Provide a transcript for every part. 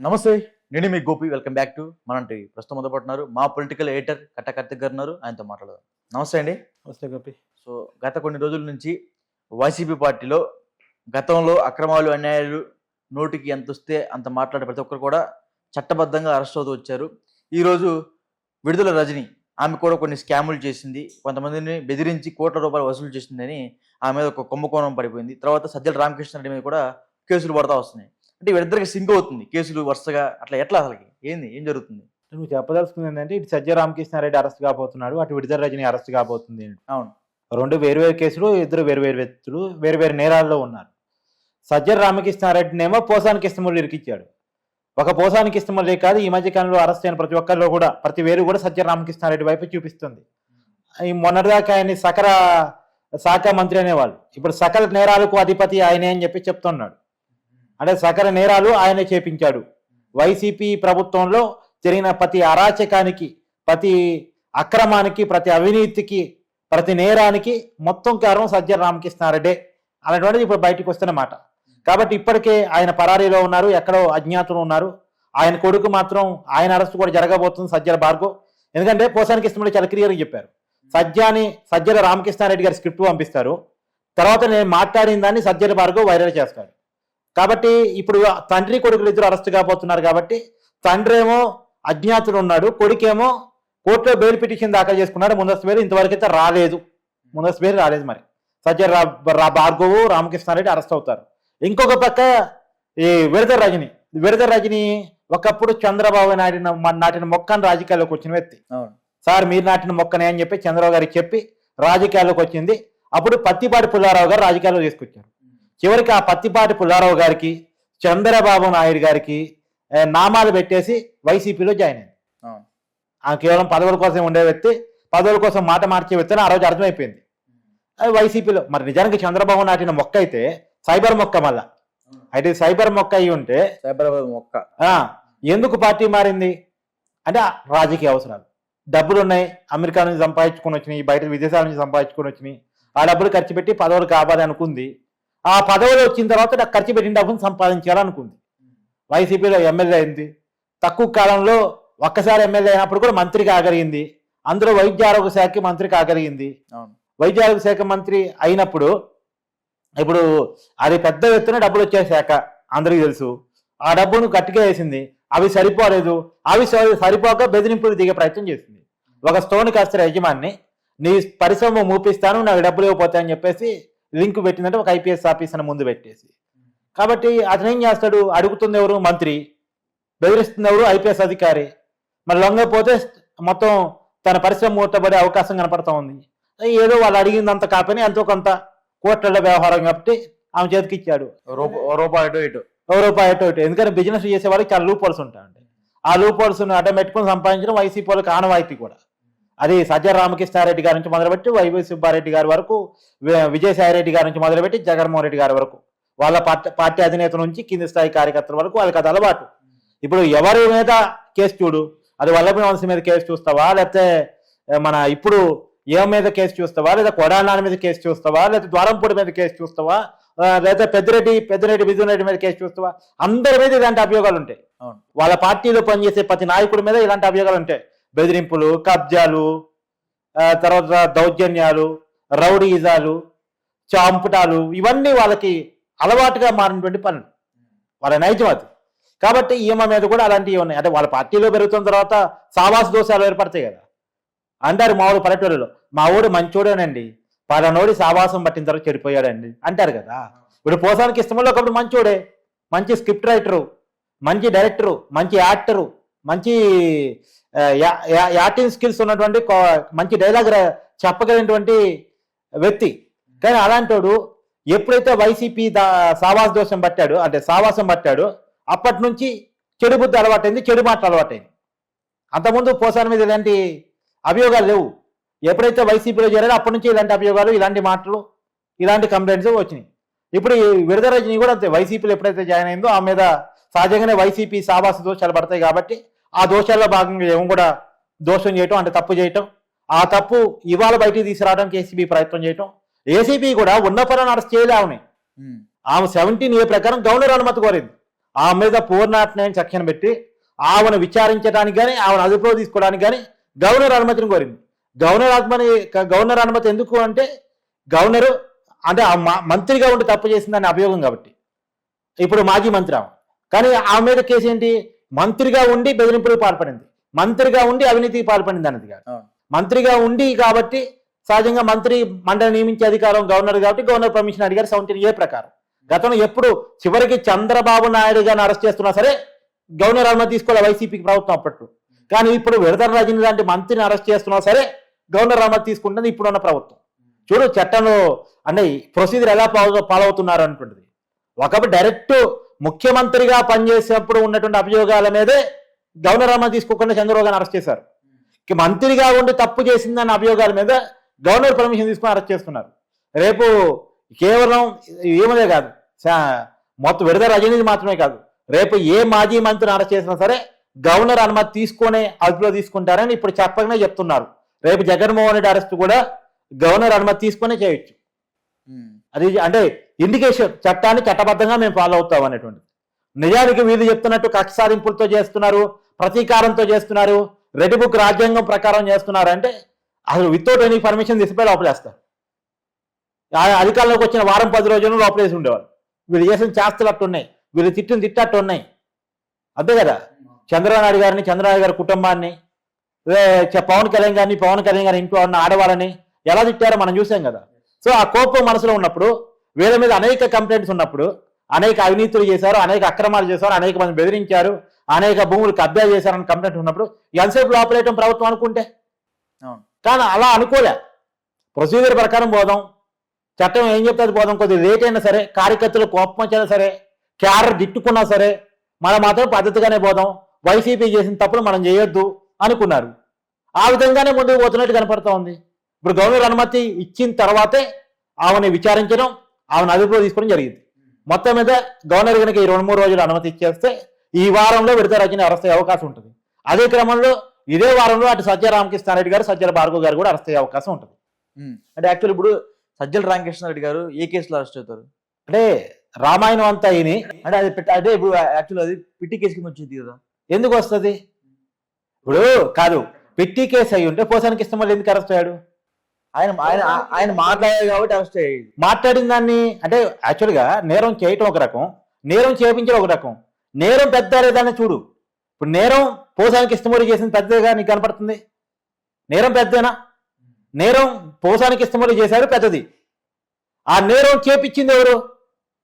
నమస్తే నేను మీ గోపి. వెల్కమ్ బ్యాక్ టు మనంటి ప్రస్తుతం మొదలుపడుతున్నారు మా పొలిటికల్ ఎడిటర్ కట్ట కార్తిక్ గారు ఉన్నారు. ఆయనతో మాట్లాడదాం. నమస్తే అండి. వస్తే గోపి. సో గత కొన్ని రోజుల నుంచి వైసీపీ పార్టీలో గతంలో అక్రమాలు అన్యాయాలు నోటికి ఎంత వస్తే అంత మాట్లాడే ప్రతి ఒక్కరు కూడా చట్టబద్ధంగా అరెస్ట్ అవుతూ వచ్చారు. ఈరోజు విడుదల రజని ఆమె కూడా కొన్ని స్కాములు చేసింది. కొంతమందిని బెదిరించి కోట్ల రూపాయలు వసూలు చేసిందని ఆమె మీద ఒక కుంభకోణం పడిపోయింది. తర్వాత సజ్జల రామకృష్ణ రెడ్డి మీద కూడా కేసులు పడతా వస్తున్నాయి. అంటే వీళ్ళిద్దరికి సింక్ అవుతుంది కేసులు వరుసగా అట్లా ఎట్లా అసలుకి? ఏంది? ఏం జరుగుతుంది? నువ్వు చెప్పదలుచుకుంది ఏంటంటే ఇటు సజ్జ రామకృష్ణారెడ్డి అరెస్ట్ కాబోతున్నాడు అటు విడుదల రజని అరెస్ట్ కాబోతుంది. అవును. రెండు వేరు వేరు కేసులు ఇద్దరు వేరు వేరు వ్యక్తులు వేరు వేరు నేరాల్లో ఉన్నారు. సజ్జల రామకృష్ణారెడ్డినేమో పోసానికి ఇష్టములు ఇరికిచ్చాడు. ఒక పోసానికి ఇష్టములే కాదు ఈ మధ్య కాలంలో అరెస్ట్ అయిన ప్రతి ఒక్కరిలో కూడా ప్రతి వేరు కూడా సజ్జల రామకృష్ణారెడ్డి వైపు చూపిస్తుంది. ఈ మొన్నటిదాకా ఆయన్ని సకల శాఖ మంత్రి అనేవాళ్ళు. ఇప్పుడు సకల నేరాలకు అధిపతి ఆయనే అని చెప్పి చెప్తున్నాడు. అంటే సకల నేరాలు ఆయనే చేపించాడు. వైసీపీ ప్రభుత్వంలో జరిగిన ప్రతి అరాచకానికి ప్రతి అక్రమానికి ప్రతి అవినీతికి ప్రతి నేరానికి మొత్తం కారణం సజ్జన రామకృష్ణారెడ్డే అనేటువంటిది ఇప్పుడు బయటకు వస్తున్నమాట కాబట్టి ఇప్పటికే ఆయన పరారీలో ఉన్నారు ఎక్కడో అజ్ఞాతులు ఉన్నారు. ఆయన కొడుకు మాత్రం ఆయన అరెస్ట్ కూడా జరగబోతుంది సజ్జల భార్గవ్. ఎందుకంటే పోసాని ఇష్టమని చాలా క్లియర్గా చెప్పారు. సజ్జాని సజ్జల రామకృష్ణారెడ్డి గారి స్క్రిప్ట్ పంపిస్తారు. తర్వాత నేను మాట్లాడిన దాన్ని సజ్జల భార్గవ్ వైరల్ చేస్తాడు. కాబట్టి ఇప్పుడు తండ్రి కొడుకులు ఇద్దరు అరెస్ట్ కాబోతున్నారు కాబట్టి తండ్రి ఏమో అజ్ఞాతులు ఉన్నాడు కొడుకేమో కోర్టులో బెయిల్ పిటిషన్ దాఖలు చేసుకున్నాడు ముందస్తు బెయిల్ ఇంతవరకు అయితే రాలేదు. ముందస్తు బెయిల్ రాలేదు మరి. సజ్జల రా భార్గవ్ రామకృష్ణారెడ్డి అరెస్ట్ అవుతారు. ఇంకొక పక్క ఈ విడద రజని. విడద రజని ఒకప్పుడు చంద్రబాబు నాయుడు నాటిన మొక్కను రాజకీయాల్లోకి వచ్చిన వ్యక్తి. సార్ మీరు నాటిన మొక్కనే అని చెప్పి చంద్రబాబు గారికి చెప్పి రాజకీయాల్లోకి వచ్చింది. అప్పుడు పత్తిపాటి పుల్లారావు గారు రాజకీయాల్లో తీసుకొచ్చారు. చివరికి ఆ పత్తిపాటి పుల్లారావు గారికి చంద్రబాబు నాయుడు గారికి నామాలు పెట్టేసి వైసీపీలో జాయిన్ అయింది ఆ. కేవలం పదవుల కోసం ఉండే వ్యక్తి పదవుల కోసం మాట మార్చే వ్యక్తి ఆ రోజు అర్థమైపోయింది. అది వైసీపీలో మరి నిజానికి చంద్రబాబు నాటిన మొక్క అయితే సైబర్ మొక్క మళ్ళా. అయితే సైబర్ మొక్క అయి ఉంటే సైబరాబాద్ మొక్క. ఎందుకు పార్టీ మారింది? అంటే రాజకీయ అవసరాలు. డబ్బులు ఉన్నాయి అమెరికా నుంచి సంపాదించుకొని వచ్చినాయి బయట విదేశాల నుంచి సంపాదించుకొని వచ్చినాయి. ఆ డబ్బులు ఖర్చు పెట్టి పదవులు కావాలి అనుకుంది. ఆ పదవులు వచ్చిన తర్వాత నాకు ఖర్చు పెట్టిన డబ్బులు సంపాదించాలనుకుంది. వైసీపీలో ఎమ్మెల్యే అయింది. తక్కువ కాలంలో ఒక్కసారి ఎమ్మెల్యే అయినప్పుడు కూడా మంత్రి కాగలిగింది. అందులో వైద్య ఆరోగ్య శాఖకి మంత్రి కాగలిగింది. వైద్య ఆరోగ్య శాఖ మంత్రి అయినప్పుడు ఇప్పుడు అది పెద్ద ఎత్తున డబ్బులు వచ్చే శాఖ అందరికీ తెలుసు. ఆ డబ్బును గట్టిగా వేసింది. అవి సరిపోలేదు. అవి సరి- సరిపోక బెదిరింపులు దిగే ప్రయత్నం చేసింది. ఒక స్టోన్ కాస్త యజమాని నీ పరిశ్రమ మూపిస్తాను నాకు డబ్బులు ఇవ్వకపోతే అని చెప్పేసి లింక్ పెట్టిందంటే ఒక ఐపీఎస్ ఆఫీసర్ ముందు పెట్టేసి. కాబట్టి అతను ఏం చేస్తాడు? అడుగుతుంది ఎవరు మంత్రి. బెదిరిస్తుంది ఎవరు ఐపీఎస్ అధికారి. మరి లొంగపోతే మొత్తం తన పరిశ్రమ మూతపడే అవకాశం కనపడతా ఉంది. ఏదో వాళ్ళు అడిగిందంత కాపని ఎంతో కొంత కోట్ల వ్యవహారం కాబట్టి ఆమె చేతికి ఇచ్చాడు. రూపాయి ఇటు. ఇటు రూపాయి ఇటు. ఎందుకంటే బిజినెస్ చేసే వాళ్ళకి చాలా లూప్ హోల్స్ ఉంటాయండి. ఆ లూప్ హోల్స్ అడ్డం పెట్టుకుని సంపాదించడం వైసీపీ వాళ్ళకి ఆనవాయితీ కూడా. అది సజ్జల రామకృష్ణారెడ్డి గారి నుంచి మొదలుపెట్టి వైవి సుబ్బారెడ్డి గారి వరకు విజయసాయి రెడ్డి గారి నుంచి మొదలుపెట్టి జగన్మోహన్ రెడ్డి గారి వరకు. వాళ్ళ పార్టీ పార్టీ అధినేత నుంచి కింది స్థాయి కార్యకర్తల వరకు వాళ్ళకి అది అలవాటు ఇప్పుడు ఎవరి మీద కేసు చూడు? అది వల్లభి వంశీ మీద కేసు చూస్తావా? లేకపోతే మన ఇప్పుడు ఏ మీద కేసు చూస్తావా? లేదా కొడాల మీద కేసు చూస్తావా? లేదా ద్వారంపూడి మీద కేసు చూస్తావా? లేదా పెద్దిరెడ్డి పెద్దిరెడ్డి విజయన్ రెడ్డి మీద కేసు చూస్తావా? అందరి మీద ఇలాంటి అభియోగాలు ఉంటాయి. వాళ్ళ పార్టీలో పనిచేసే ప్రతి నాయకుడి మీద ఇలాంటి అభియోగాలు ఉంటాయి. బెదిరింపులు కబ్జాలు తర్వాత దౌర్జన్యాలు రౌడీజాలు చాంపుటాలు ఇవన్నీ వాళ్ళకి అలవాటుగా మారినటువంటి పనులు. వాళ్ళ నైజం అది. కాబట్టి ఈమె మీద కూడా అలాంటివి ఉన్నాయి. అంటే వాళ్ళ పార్టీలో పెరుగుతున్న తర్వాత సావాస దోషాలు ఏర్పడతాయి కదా. అంటారు మా ఊరు పల్లెటూరులో మా ఊడు మంచోడేనండి. పలానోడి సావాసం పట్టిన తర్వాత చెడిపోయాడండి. అంటారు కదా. ఇప్పుడు పోసానికి ఇష్టంలో ఒకప్పుడు మంచోడే. మంచి స్క్రిప్ట్ రైటరు మంచి డైరెక్టరు మంచి యాక్టరు మంచి యాక్టింగ్ స్కిల్స్ ఉన్నటువంటి మంచి డైలాగ్ చెప్పగలిగినటువంటి వ్యక్తి. కానీ అలాంటోడు ఎప్పుడైతే వైసీపీ దా సావాస దోషం పట్టాడు అంటే సావాసం పట్టాడు అప్పటి నుంచి చెడు బుద్ధి అలవాటైంది చెడు మాటలు అలవాటైంది. అంతకుముందు పోసాని మీద ఇలాంటి అభియోగాలు లేవు. ఎప్పుడైతే వైసీపీలో చేరారో అప్పటి నుంచి ఇలాంటి అభియోగాలు ఇలాంటి మాటలు ఇలాంటి కంప్లైంట్స్ వచ్చినాయి. ఇప్పుడు ఈ విడుదల కూడా అంతే. వైసీపీలో ఎప్పుడైతే జాయిన్ అయిందో ఆ మీద సహజంగానే వైసీపీ సావాస దోషాలు పడతాయి కాబట్టి ఆ దోషాల్లో భాగంగా ఏమో కూడా దోషం చేయటం అంటే తప్పు చేయటం. ఆ తప్పు ఇవాళ బయటికి తీసుకురావడానికి ఏసీబీ ప్రయత్నం చేయటం. ఏసీబీ కూడా ఉన్న పనులను అరెస్ట్ చేయలే ఉమ్. ఆమె సెవెంటీన్ ఏ ప్రకారం గవర్నర్ అనుమతి కోరింది. ఆమె మీద పూర్ణాత్మయం సెక్షన్ పెట్టి ఆమెను విచారించడానికి కానీ ఆమెను అదుపులో తీసుకోవడానికి కానీ గవర్నర్ అనుమతిని కోరింది. గవర్నర్ అనుమతి గవర్నర్ అనుమతి ఎందుకు అంటే గవర్నరు అంటే ఆ మంత్రిగా ఉండి తప్పు చేసిందని అభియోగం కాబట్టి. ఇప్పుడు మాజీ మంత్రి ఆమె. కానీ ఆమె మీద కేసు ఏంటి? మంత్రిగా ఉండి బెదిరింపులకు పాల్పడింది. మంత్రిగా ఉండి అవినీతికి పాల్పడింది అన్నది కాదు. మంత్రిగా ఉండి కాబట్టి సహజంగా మంత్రి మండలి నియమించే అధికారం గవర్నర్ కాబట్టి గవర్నర్ పర్మిషన్ అడిగారు సెవెంటీన్ ఏ ప్రకారం. గతంలో ఎప్పుడు చివరికి చంద్రబాబు నాయుడు గారిని అరెస్ట్ చేస్తున్నా సరే గవర్నర్ అనుమతి తీసుకోవాలి వైసీపీకి ప్రభుత్వం అప్పట్లో. కానీ ఇప్పుడు విడదల రజని లాంటి మంత్రిని అరెస్ట్ చేస్తున్నా సరే గవర్నర్ అనుమతి తీసుకుంటుంది ఇప్పుడున్న ప్రభుత్వం. చూడు చట్టంలో అంటే ప్రొసీజర్ ఎలా ఫాలో ఫాలో అవుతున్నారు అనుకుంటుంది. ఒకప్పుడు డైరెక్ట్ ముఖ్యమంత్రిగా పనిచేసినప్పుడు ఉన్నటువంటి అభియోగాల మీదే గవర్నర్ అమ్మ తీసుకోకుండా చంద్రబాబు గారిని అరెస్ట్ చేశారు. మంత్రిగా ఉండి తప్పు చేసిందన్న అభియోగాల మీద గవర్నర్ పర్మిషన్ తీసుకుని అరెస్ట్ చేస్తున్నారు. రేపు కేవలం ఏమదే కాదు మొత్తం విడద రజనీది మాత్రమే కాదు రేపు ఏ మాజీ మంత్రిని అరెస్ట్ చేసినా సరే గవర్నర్ అనుమతి తీసుకునే అదుపులో తీసుకుంటారని ఇప్పుడు చెప్పకనే చెప్తున్నారు. రేపు జగన్మోహన్ రెడ్డి అరెస్ట్ కూడా గవర్నర్ అనుమతి తీసుకునే చేయొచ్చు. అది అంటే ఇండికేషన్ చట్టాన్ని చట్టబద్ధంగా మేము ఫాలో అవుతాం అనేటువంటిది. నిజానికి వీళ్ళు చెప్తున్నట్టు కక్ష సాధింపులతో చేస్తున్నారు ప్రతీకారంతో చేస్తున్నారు రెడ్ బుక్ రాజ్యాంగం ప్రకారం చేస్తున్నారు అంటే అసలు వితౌట్ ఎనీ పర్మిషన్ తీసిపోయి లోపలేస్తారు. అధికారంలోకి వచ్చిన వారం పది రోజులు లోపలేసి ఉండేవారు వీళ్ళు చేసిన చేస్తలు అట్టున్నాయి వీళ్ళు తిట్టిన తిట్టట్టు ఉన్నాయి అంతే కదా? చంద్రనాయుడు గారిని చంద్రనాయుడు గారి కుటుంబాన్ని పవన్ కళ్యాణ్ గారిని పవన్ కళ్యాణ్ గారి ఇంట్లో ఉన్న ఆడవాళ్ళని ఎలా తిట్టారో మనం చూసాం కదా? సో ఆ కోపం మనసులో ఉన్నప్పుడు వీళ్ళ మీద అనేక కంప్లైంట్స్ ఉన్నప్పుడు అనేక అవినీతులు చేశారు అనేక అక్రమాలు చేశారు అనేక మంది బెదిరించారు అనేక భూములు కబ్జా చేశారని కంప్లైంట్ ఉన్నప్పుడు ఎంతసేపు లోపలేయటం ప్రభుత్వం అనుకుంటే? కానీ అలా అనుకోలే. ప్రొసీజర్ ప్రకారం పోదాం చట్టం ఏం చెప్తుంది పోదాం కొద్దిగా లేట్ అయినా సరే కార్యకర్తలు కోపం వచ్చినా సరే క్యాడర్ దిట్టుకున్నా సరే మనం మాత్రం పద్ధతిగానే పోదాం వైసీపీ చేసిన తప్పులు మనం చేయొద్దు అనుకున్నారు. ఆ విధంగానే ముందుకు పోతున్నట్టు కనపడుతూ ఉంది. ఇప్పుడు గవర్నర్ అనుమతి ఇచ్చిన తర్వాతే ఆమెను విచారించడం ఆమెను అదుపులో తీసుకోవడం జరిగింది. మొత్తం మీద గవర్నర్ కనుక ఈ రెండు మూడు రోజులు అనుమతి ఇచ్చేస్తే ఈ వారంలో విడత రచన అరెస్ట్ అయ్యే అవకాశం ఉంటుంది. అదే క్రమంలో ఇదే వారంలో అటు సత్య రామకృష్ణారెడ్డి గారు సజ్జల భార్గవ్ గారు కూడా అరెస్ట్ అయ్యే అవకాశం ఉంటుంది. అంటే యాక్చువల్ ఇప్పుడు సజ్జల రామకృష్ణారెడ్డి గారు ఏ కేసులో అరెస్ట్ అవుతారు? అంటే రామాయణం అంతా అయిని అంటే అది అదే ఇప్పుడు యాక్చువల్ అది పిట్టి కేసు కింద వచ్చింది కదా. ఎందుకు వస్తుంది? ఇప్పుడు కాదు పెట్టి కేసు అయి ఉంటే పోసానికి ఇష్టం వల్ల ఎందుకు అరెస్ట్ అయ్యాడు? ఆయన ఆయన ఆయన మాట్లాడారు కాబట్టి అరెస్ట్ మాట్లాడిన దాన్ని అంటే యాక్చువల్గా నేరం చేయటం ఒక రకం నేరం చేపించడం ఒక రకం. నేరం పెద్ద లేదని చూడు. ఇప్పుడు నేరం పోసానికి ఇష్టమూరి చేసిన పెద్దగా నీకు కనపడుతుంది? నేరం పెద్దనా నేరం పోసానికి ఇష్టమూరి చేశారు పెద్దది. ఆ నేరం చేపించింది ఎవరు?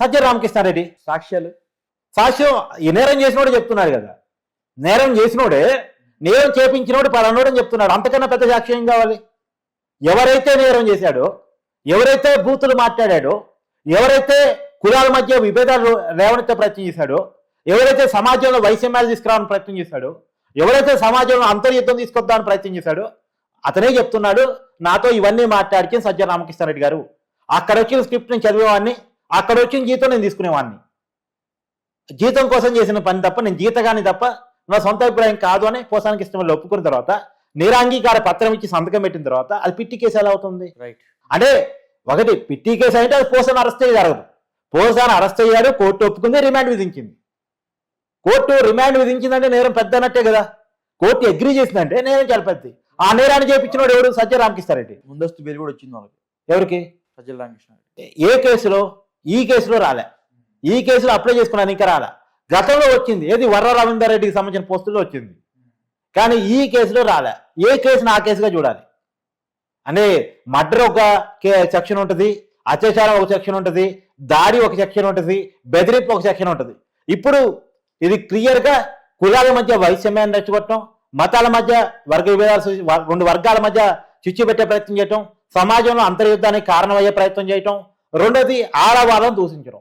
సజ్జల రామకృష్ణారెడ్డి. సాక్ష్యాలు. సాక్ష్యం ఈ నేరం చేసినోడు చెప్తున్నారు కదా. నేరం చేసినోడే నేరం చేపించినోడు పలానోడు అని చెప్తున్నాడు. అంతకన్నా పెద్ద సాక్ష్యం కావాలి? ఎవరైతే నేరం చేశాడో ఎవరైతే బూతులు మాట్లాడాడో ఎవరైతే కులాల మధ్య విభేదాలు లేవనెత్తే ప్రయత్నం చేశాడో ఎవరైతే సమాజంలో వైషమ్యాలు తీసుకురావడానికి ప్రయత్నం చేశాడో ఎవరైతే సమాజంలో అంతర్యుద్ధం తీసుకొద్దామని ప్రయత్నం చేశాడో అతనే చెప్తున్నాడు నాతో ఇవన్నీ మాట్లాడికి సజ్జ రామకృష్ణారెడ్డి గారు. అక్కడ వచ్చిన స్క్రిప్ట్ నేను చదివేవాడిని అక్కడ వచ్చిన జీతం నేను తీసుకునేవాడిని. జీతం కోసం చేసిన పని తప్ప నేను జీతగాని తప్ప నా సొంత అభిప్రాయం కాదు అని పోసానికి ఇష్టం ఒప్పుకున్న తర్వాత నిరాంగీకార పత్రం ఇచ్చి సంతకం పెట్టిన తర్వాత అది పిట్టి కేసు ఎలా అవుతుంది? రైట్ అంటే ఒకటి పిట్టి కేసు అయితే అది పోసాను అరెస్ట్ అయ్యి జరగదు. పోసాను అరెస్ట్ అయ్యాడు కోర్టు ఒప్పుకుంది రిమాండ్ విధించింది. కోర్టు రిమాండ్ విధించిందంటే నేరం పెద్ద అన్నట్టే కదా. కోర్టు అగ్రి చేసిందంటే నేరం చాలా ఆ నేరాన్ని చేపించినోడు ఎవడు సత్య రామకృష్ణారెడ్డి. ముందస్తు బెయిల్ కూడా వచ్చింది వాళ్ళకి. ఎవరికి? సజ్జల రామకృష్ణారెడ్డి. ఏ కేసులో? ఈ కేసులో రాలే. ఈ కేసులో అప్లై చేసుకున్నాను ఇంకా రాలే. గతంలో వచ్చింది. ఏది? వర్ర రవీందర్ రెడ్డికి సంబంధించిన పోస్టుల్లో వచ్చింది. కానీ ఈ కేసులో రాలే. ఏ కేసును ఆ కేసుగా చూడాలి? అంటే మర్డర్ ఒక సెక్షన్ ఉంటుంది అత్యాచారం ఒక సెక్షన్ ఉంటుంది దాడి ఒక సెక్షన్ ఉంటుంది బెదిరింపు ఒక సెక్షన్ ఉంటుంది. ఇప్పుడు ఇది క్లియర్గా కులాల మధ్య వైషమ్యాన్ని రెచ్చగొట్టడం మతాల మధ్య వర్గ విభేదాలు రెండు వర్గాల మధ్య చిచ్చు పెట్టే ప్రయత్నం చేయటం సమాజంలో అంతర్యుద్ధానికి కారణమయ్యే ప్రయత్నం చేయటం రెండోది ఆడవాళ్ళను దూషించడం.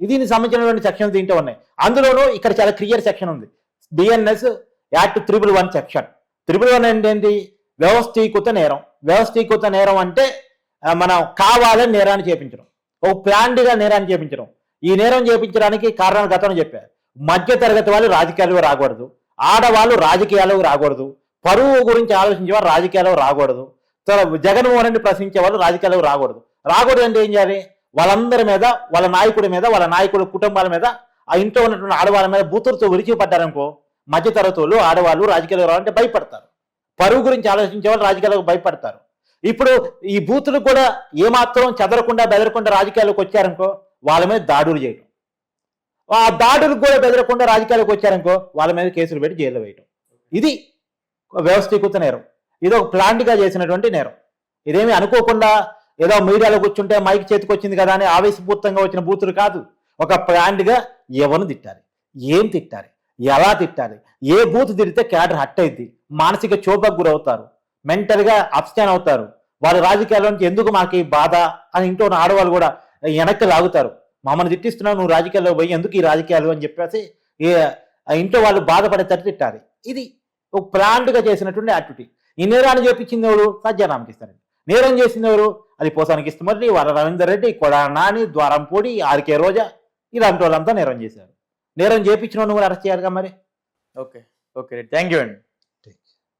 దీనికి సంబంధించినటువంటి సెక్షన్స్ దీంట్లో ఉన్నాయి. అందులోనూ ఇక్కడ చాలా క్లియర్ సెక్షన్ ఉంది. BNS act triple one section. Triple one అంటే ఏంటి? వ్యవస్థీకృత నేరం. వ్యవస్థీకృత నేరం అంటే మనం కావాలని నేరాన్ని చేపించడం. ఒక ప్లాండ్గా నేరాన్ని చేపించడం. ఈ నేరం చేపించడానికి కారణాలు గతంలో చెప్పారు. మధ్య తరగతి వాళ్ళు రాజకీయాలకు రాకూడదు. ఆడవాళ్ళు రాజకీయాలకు రాకూడదు. పరువు గురించి ఆలోచించే వాళ్ళు రాజకీయాలకు రాకూడదు జగన్మోహన్ రెడ్డి ప్రశ్నించే వాళ్ళు రాజకీయాలకు రాకూడదు. రాకూడదు అంటే ఏం చేయాలి? వాళ్ళందరి మీద వాళ్ళ నాయకుడి మీద వాళ్ళ నాయకుడి కుటుంబాల మీద ఆ ఇంట్లో ఉన్నటువంటి ఆడవాళ్ళ మీద బూతులతో విరిచిపడ్డారనుకో మధ్యతరగతి వాళ్ళు ఆడవాళ్ళు రాజకీయాలు రావాలంటే భయపడతారు. పరువు గురించి ఆలోచించే వాళ్ళు రాజకీయాలకు భయపడతారు. ఇప్పుడు ఈ బూతులు కూడా ఏమాత్రం చెదరకుండా బెదరకుండా రాజకీయాలకు వచ్చారనుకో వాళ్ళ మీద దాడులు చేయడం ఆ దాడులకు కూడా బెదరకుండా రాజకీయాలకు వచ్చారనుకో వాళ్ళ మీద కేసులు పెట్టి జైల్లో వేయడం ఇది వ్యవస్థీకృత నేరం. ఇది ఒక ప్లాంట్గా చేసినటువంటి నేరం. ఇదేమి అనుకోకుండా ఏదో మీడియాలో కూర్చుంటే మైక్ చేతికి వచ్చింది కదా అని ఆవేశపూర్తంగా వచ్చిన బూతులు కాదు. ఒక ప్లాంట్గా ఎవరిని తిట్టాలి? ఏం తిట్టాలి? ఎలా తిట్టాలి? ఏ బూత్ తిడితే క్యాడర్ హట్ అయింది మానసిక క్షోభకు గురవుతారు. మెంటల్గా అప్స్టాన్ అవుతారు. వాళ్ళ రాజకీయాల నుంచి ఎందుకు మాకు ఈ బాధ అని ఇంట్లో ఉన్న ఆడవాళ్ళు కూడా వెనక్కి లాగుతారు. మమ్మల్ని తిట్టిస్తున్నావు నువ్వు రాజకీయాల్లో పోయి ఎందుకు ఈ రాజకీయాలు? అని చెప్పేసి ఇంట్లో వాళ్ళు బాధపడేటట్టు తిట్టాలి. ఇది ఒక ప్లాంట్గా చేసినటువంటి యాక్టివిటీ ఈ నేరాన్ని చేపించింది ఎవరు? సజ్జరామకిస్తారండి నేరం చేసింది ఎవరు? అది పోసానికి ఇష్టమని వర రవీందర్ రెడ్డి కొడా నాని ద్వారంపూడి ఆర్కే రోజా ఇలాంటి వాళ్ళంతా నేరం చేశారు. నేరం చేపించిన నువ్వు అరెస్ట్ చేయాలిగా మరి? ఓకే. ఓకే థ్యాంక్ యూ అండి.